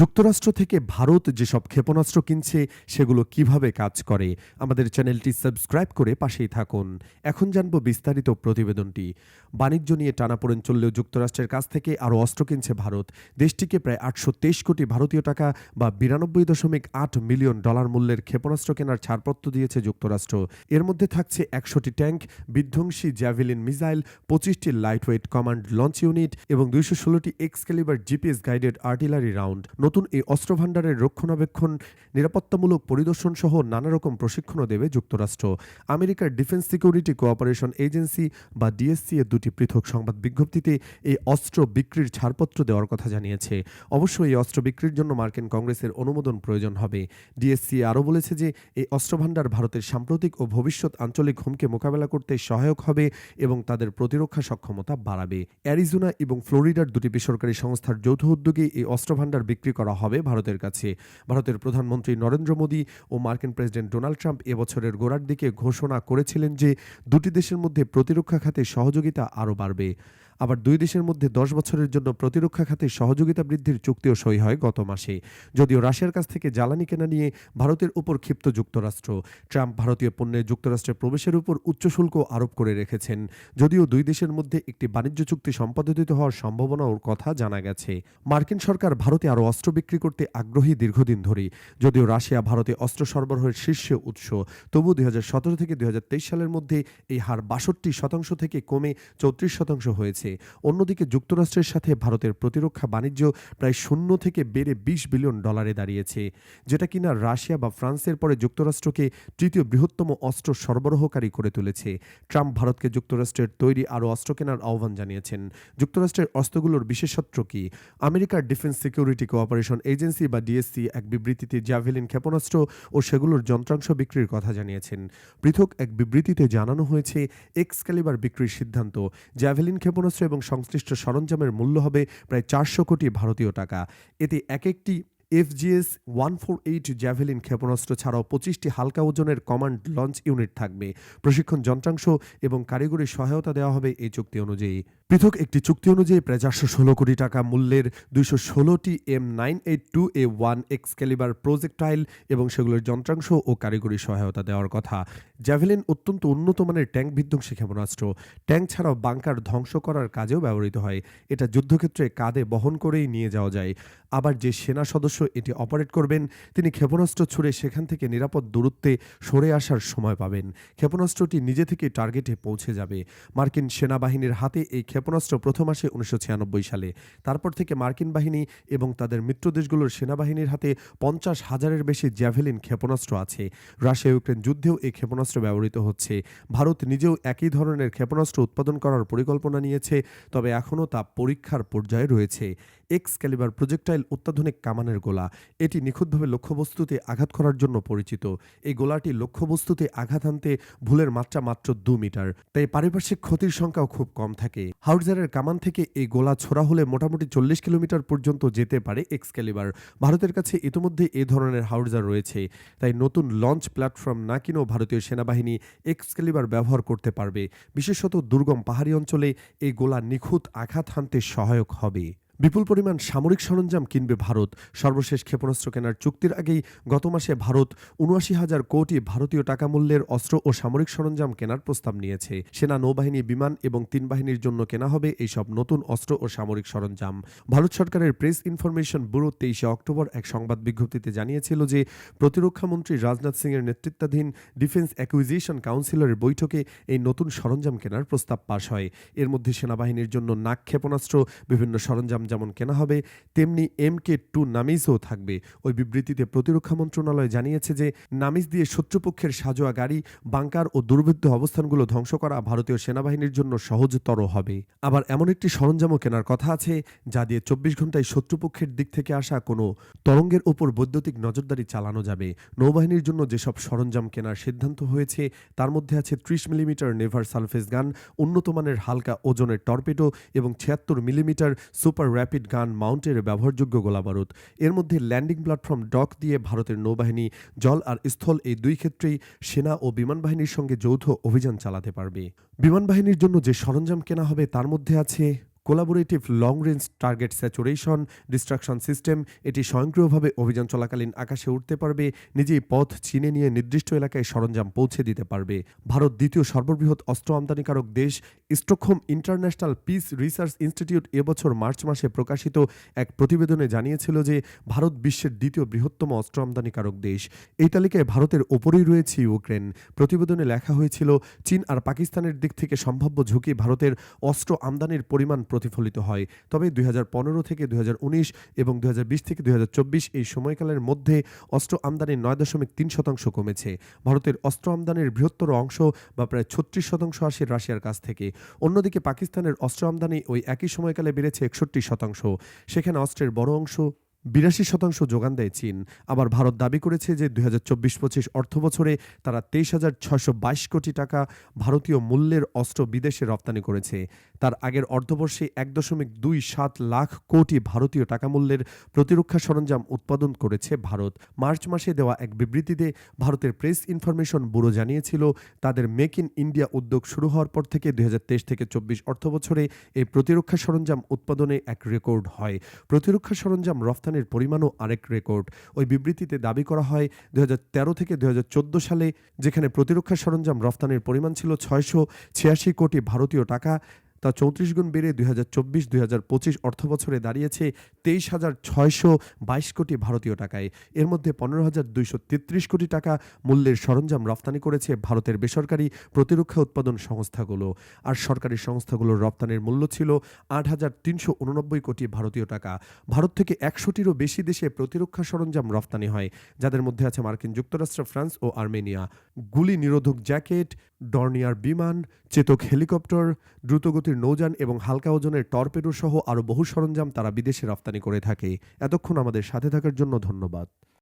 যুক্তরাষ্ট্র থেকে ভারত যেসব ক্ষেপণাস্ত্র কিনছে, সেগুলো কীভাবে কাজ করে? আমাদের চ্যানেলটি সাবস্ক্রাইব করে পাশেই থাকুন। এখন জানব বিস্তারিত প্রতিবেদনটি। বাণিজ্য নিয়ে টানাপোড়েন চললেও যুক্তরাষ্ট্রের কাছ থেকে আরও অস্ত্র কিনছে ভারত। দেশটিকে প্রায় আটশো তেইশ কোটি ভারতীয় টাকা বা বিরানব্বই দশমিক আট মিলিয়ন ডলার মূল্যের ক্ষেপণাস্ত্র কেনার ছাড়পত্র দিয়েছে যুক্তরাষ্ট্র। এর মধ্যে থাকছে একশোটি ট্যাঙ্ক, বিধ্বংসী জ্যাভেলিন মিসাইল, পঁচিশটি লাইটওয়েট কমান্ড লঞ্চ ইউনিট এবং দুইশো ষোলোটি Excalibur GPS guided artillery round নতুন এই অস্ত্র ভাণ্ডারের রক্ষণাবেক্ষণ, নিরাপত্তামূলক পরিদর্শন সহ নানা রকম প্রশিক্ষণও দেবে যুক্তরাষ্ট্র। আমেরিকার ডিফেন্স সিকিউরিটি কোঅপারেশন এজেন্সি বা ডিএসসি এর দুটি পৃথক সংবাদ বিজ্ঞপ্তিতে এই অস্ত্র বিক্রির ছাড়পত্র দেওয়ার কথা জানিয়েছে। অবশ্য এই অস্ত্র বিক্রির জন্য মার্কিন কংগ্রেসের অনুমোদন প্রয়োজন হবে। ডিএসসি আরও বলেছে যে, এই অস্ত্র ভাণ্ডার ভারতের সাম্প্রতিক ও ভবিষ্যৎ আঞ্চলিক হুমকে মোকাবেলা করতে সহায়ক হবে এবং তাদের প্রতিরক্ষা সক্ষমতা বাড়াবে। অ্যারিজোনা এবং ফ্লোরিডার দুটি বেসরকারি সংস্থার যৌথ উদ্যোগে এই অস্ত্র ভাণ্ডার বিক্রি করা হবে ভারতের কাছে। ভারতের প্রধানমন্ত্রী নরেন্দ্র মোদী ও মার্কিন প্রেসিডেন্ট ডোনাল্ড ট্রাম্প এবছরের গোড়ার দিকে ঘোষণা করেছিলেন যে, দুটি দেশের মধ্যে প্রতিরক্ষা খাতে সহযোগিতা আরও বাড়বে। আবার দুই দেশের মধ্যে দশ বছরের জন্য প্রতিরক্ষা খাতে সহযোগিতা বৃদ্ধির চুক্তিও সই হয় গত মাসে। যদিও রাশিয়ার কাছ থেকে জ্বালানি কেনা নিয়ে ভারতের উপর ক্ষিপ্ত যুক্তরাষ্ট্র, ট্রাম্প ভারতীয় পণ্যে যুক্তরাষ্ট্রের প্রবেশের উপর উচ্চ শুল্ক আরোপ করে রেখেছেন। যদিও দুই দেশের মধ্যে একটি বাণিজ্য চুক্তি সম্পাদিত হওয়ার সম্ভাবনার কথা জানা গেছে। মার্কিন সরকার ভারতে আরও অস্ত্র বিক্রি করতে আগ্রহী দীর্ঘদিন ধরেই। যদিও রাশিয়া ভারতে অস্ত্র সরবরাহের শীর্ষ উৎস, তবু দুই হাজার সতেরো থেকে দুই হাজার তেইশ সালের মধ্যে এই হার বাষট্টি শতাংশ থেকে কমে চৌত্রিশ শতাংশ হয়েছে। অন্যদিকে যুক্তরাষ্ট্রের সাথে ভারতের প্রতিরক্ষা বাণিজ্য প্রায় শূন্য থেকে বেড়ে বিশ বিলিয়ন ডলারে দাঁড়িয়েছে, যেটা কিনা রাশিয়া বা ফ্রান্সের পরে যুক্তরাষ্ট্রকে তৃতীয় বৃহত্তম অস্ত্র সরবরাহকারী করে তুলেছে। ট্রাম্প ভারতকে যুক্তরাষ্ট্রের তৈরি আরও অস্ত্র কেনার আহ্বান জানিয়েছেন। যুক্তরাষ্ট্রের অস্ত্রগুলোর বিশেষত্ব কি? আমেরিকার ডিফেন্স সিকিউরিটি কোঅপারেশন এজেন্সি বা ডিএসসি এক বিবৃতিতে জ্যাভেলিন ক্ষেপণাস্ত্র ও সেগুলোর যন্ত্রাংশ বিক্রির কথা জানিয়েছেন। পৃথক এক বিবৃতিতে জানানো হয়েছে, এক্সক্যালিবার বিক্রির সিদ্ধান্ত। জ্যাভেলিন ক্ষেপণাস্ত্র এবং সংশ্লিষ্ট সরঞ্জামের মূল্য হবে প্রায় চারশো কোটি ভারতীয় টাকা। এতে এক একটি FGS one four eight javelin ক্ষেপণাস্ত্র ছাড়াও পঁচিশটি হালকা ওজনের কমান্ড লঞ্চ ইউনিট থাকবে। প্রশিক্ষণ যন্ত্রাংশ এবং কারিগরি সহায়তা দেওয়া হবে এই চুক্তি অনুযায়ী। পৃথক একটি চুক্তি অনুযায়ী প্রায় চারশো ষোলো কোটি টাকা মূল্যের দুইশো ষোলোটি M nine eight two A one Excalibur projectile এবং সেগুলোর যন্ত্রাংশ ও কারিগরি সহায়তা দেওয়ার কথা। জ্যাভেলিন অত্যন্ত উন্নত মানের ট্যাঙ্ক বিধ্বংসী ক্ষেপণাস্ত্র। ট্যাঙ্ক ছাড়াও বাংকার ধ্বংস করার কাজেও ব্যবহৃত হয়। এটা যুদ্ধক্ষেত্রে কাঁধে বহন করেই নিয়ে যাওয়া যায়। আবার যে সেনা সদস্য এটি অপারেট করবেন। তিনি ক্ষেপণাস্ত্র ছুড়ে সেখান থেকে নিরাপদ দূরত্বে সরে আসার সময় পাবেন। ক্ষেপণাস্ত্রটি নিজে থেকে টার্গেটে পৌঁছে যাবে। মার্কিন সেনাবাহিনীর হাতে এই ক্ষেপণাস্ত্র প্রথম আসে উনিশশো সালে। তারপর থেকে মার্কিন বাহিনী এবং তাদের মিত্র দেশগুলোর সেনাবাহিনীর হাতে পঞ্চাশ হাজারের বেশি জ্যাভেলিন ক্ষেপণাস্ত্র আছে। রাশিয়া ইউক্রেন যুদ্ধেও এই ক্ষেপণাস্ত্র ব্যবহৃত হচ্ছে। ভারত নিজেও একই ধরনের ক্ষেপণাস্ত্র উৎপাদন করার পরিকল্পনা নিয়েছে, তবে এখনও তা পরীক্ষার পর্যায়ে রয়েছে। এক্স ক্যালিবার প্রজেক্টাইল অত্যাধুনিক কামানের গোলা এটি নিখুঁতভাবে লক্ষ্যবস্তুতে আঘাত করার জন্য পরিচিত। এই গোলাটি লক্ষ্যবস্তুতে আঘাত আনতে ভুলের মাত্রা মাত্র দু মিটার। তাই পারিপার্শ্বিক ক্ষতির সংখ্যাও খুব কম থাকে। হাউজারের কামান থেকে এই গোলা ছোড়া হলে মোটামুটি চল্লিশ কিলোমিটার পর্যন্ত যেতে পারে এক্স ক্যালিবার ভারতের কাছে ইতিমধ্যে এ ধরনের হাউজার রয়েছে। তাই নতুন লঞ্চ প্ল্যাটফর্ম না কিনেও ভারতীয় সেনাবাহিনী এক্স ক্যালিবার ব্যবহার করতে পারবে। বিশেষত দুর্গম পাহাড়ি অঞ্চলে এই গোলা নিখুঁত আঘাত হানতে সহায়ক হবে। বিপুল পরিমাণ সামরিক সরঞ্জাম কিনবে ভারত। সর্বশেষ ক্ষেপণাস্ত্র কেনার চুক্তির আগেই গত মাসে ভারত উনআশি হাজার কোটি ভারতীয় টাকা মূল্যের অস্ত্র ও সামরিক সরঞ্জাম কেনার প্রস্তাব নিয়েছে। সেনা নৌবাহিনী, বিমান এবং তিন বাহিনীর জন্য কেনা হবে এইসব নতুন অস্ত্র ও সামরিক সরঞ্জাম। ভারত সরকারের প্রেস ইনফরমেশন ব্যুরো তেইশে অক্টোবর এক সংবাদ বিজ্ঞপ্তিতে জানিয়েছিল যে প্রতিরক্ষামন্ত্রী রাজনাথ সিং এর নেতৃত্বাধীন ডিফেন্স অ্যাকুইজিশন কাউন্সিলের বৈঠকে এই নতুন সরঞ্জাম কেনার প্রস্তাব পাশ হয়। এর মধ্যে সেনাবাহিনীর জন্য নাক ক্ষেপণাস্ত্র, বিভিন্ন সরঞ্জাম যেমন কেনা হবে, তেমনি এম কে টু নামিজও থাকবে। ওই বিবৃতিতে প্রতিরক্ষা মন্ত্রণালয় জানিয়েছে যে, নামিজ দিয়ে শত্রুপক্ষের সাজোয়া গাড়ি, বাংকার ও দুর্বৃত্ত অবস্থানগুলো ধ্বংস করা ভারতীয় সেনাবাহিনীর জন্য সহজতর হবে। আবার এমন একটি সরঞ্জামও কেনার কথা আছে, যা দিয়ে চব্বিশ ঘন্টায় শত্রুপক্ষের দিক থেকে আসা কোনো তরঙ্গের ওপর বৈদ্যুতিক নজরদারি চালানো যাবে। নৌবাহিনীর জন্য যেসব সরঞ্জাম কেনার সিদ্ধান্ত হয়েছে, তার মধ্যে আছে ত্রিশ মিলিমিটার নেভার সালফেস গান উন্নত মানের হালকা ওজনের টর্পেডো এবং ছিয়াত্তর মিলিমিটার সুপার র্যাপিড গান মাউন্টের ব্যবহারযোগ্য গোলাবারুদ। এর মধ্যে ল্যান্ডিং প্ল্যাটফর্ম ডক দিয়ে ভারতের নৌবাহিনী, জল আর স্থল এই দুই ক্ষেত্রেই সেনা ও বিমান বাহিনীর সঙ্গে যৌথ অভিযান চালাতে পারবে। বিমান বাহিনীর জন্য যে সরঞ্জাম কেনা হবে তার মধ্যে আছে collaborative long range target saturation destruction system এটি স্বয়ংক্রিয়ভাবে অভিযান চলাকালীন আকাশে উঠতে পারবে, নিজেই পথ চিনে নিয়ে নির্দিষ্ট এলাকায় সরঞ্জাম পৌঁছে দিতে পারবে। ভারত দ্বিতীয় সর্ববৃহৎ অস্ত্র আমদানিকারক দেশ, Stockholm international peace research institute এবছর মার্চ মাসে প্রকাশিত এক প্রতিবেদনে জানিয়েছিল যে, ভারত বিশ্বের দ্বিতীয় বৃহত্তম অস্ত্র আমদানিকারক দেশ। এই তালিকায় ভারতের ওপরেই রয়েছে ইউক্রেন। প্রতিবেদনে লেখা হয়েছিল, চীন আর পাকিস্তানের দিক থেকে সম্ভাব্য ঝুঁকি ভারতের অস্ত্র আমদানির পরিমাণ প্রতিফলিত হয়। তবে দুই হাজার পনেরো থেকে দু হাজার উনিশ এবং দু হাজার বিশ থেকে দুই হাজার চব্বিশ এই সময়কালের মধ্যে অস্ত্র আমদানি নয় দশমিক তিন শতাংশ কমেছে। ভারতের অস্ত্র আমদানির বৃহত্তর অংশ বা প্রায় ছত্রিশ শতাংশ আসে রাশিয়ার কাছ থেকে। অন্যদিকে পাকিস্তানের অস্ত্র আমদানি ওই একই সময়কালে বেড়েছে একষট্টি শতাংশ। সেখানে অস্ত্রের বড় অংশ বিরাশি শতাংশ যোগান দেয় চীন। আবার ভারত দাবি করেছে যে দুই হাজার চব্বিশ পঁচিশ অর্থ বছরে তারা তেইশ হাজার ছয়শো বাইশ কোটি টাকা ভারতীয় মূল্যের অস্ত্র বিদেশে রপ্তানি করেছে। তার আগের অর্ধবর্ষে এক দশমিক দুই সাত লাখ কোটি ভারতীয় টাকা মূল্যের প্রতিরক্ষা সরঞ্জাম উৎপাদন করেছে ভারত। মার্চ মাসে দেওয়া এক বিবৃতিতে ভারতের প্রেস ইনফরমেশন ব্যুরো জানিয়েছিল, তাদের মেক ইন ইন্ডিয়া উদ্যোগ শুরু হওয়ার পর থেকে দুই হাজার তেইশ থেকে চব্বিশ অর্থ বছরে এই প্রতিরক্ষা সরঞ্জাম উৎপাদনে এক রেকর্ড হয়। প্রতিরক্ষা সরঞ্জাম রফতানির পরিমাণও আরেক রেকর্ড। ওই বিবৃতিতে দাবি করা হয় দুই হাজার তেরো থেকে দুই হাজার চোদ্দ সালে যেখানে প্রতিরক্ষা সরঞ্জাম রফতানির পরিমাণ ছিল ছয়শো ছিয়াশি কোটি ভারতীয় টাকা, তা চৌত্রিশ গুণ বেড়ে দুই হাজার চব্বিশ দুই হাজার পঁচিশ অর্থ বছরে দাঁড়িয়েছে তেইশ হাজার ছয়শো বাইশ কোটি ভারতীয় টাকায়। এর মধ্যে পনেরো হাজার দুইশো তেত্রিশ কোটি টাকা মূল্যের সরঞ্জাম রপ্তানি করেছে ভারতের বেসরকারি প্রতিরক্ষা উৎপাদন সংস্থাগুলো। আর সরকারি সংস্থাগুলোর রপ্তানির মূল্য ছিল আট হাজার তিনশো উননব্বই কোটি ভারতীয় টাকা। ভারত থেকে একশোটিরও বেশি দেশে প্রতিরক্ষা সরঞ্জাম রপ্তানি হয়, যাদের মধ্যে আছে মার্কিন যুক্তরাষ্ট্র, ফ্রান্স ও আর্মেনিয়া। গুলি নিরোধক জ্যাকেট, ডর্নিয়ার বিমান, চেতক হেলিকপ্টার, দ্রুতগতির নৌযান এবং হালকা ওজনের টর্পেডো সহ আরও বহু সরঞ্জাম তারা বিদেশে রপ্তানি করে থাকে। এতক্ষণ আমাদের সাথে থাকার জন্য ধন্যবাদ।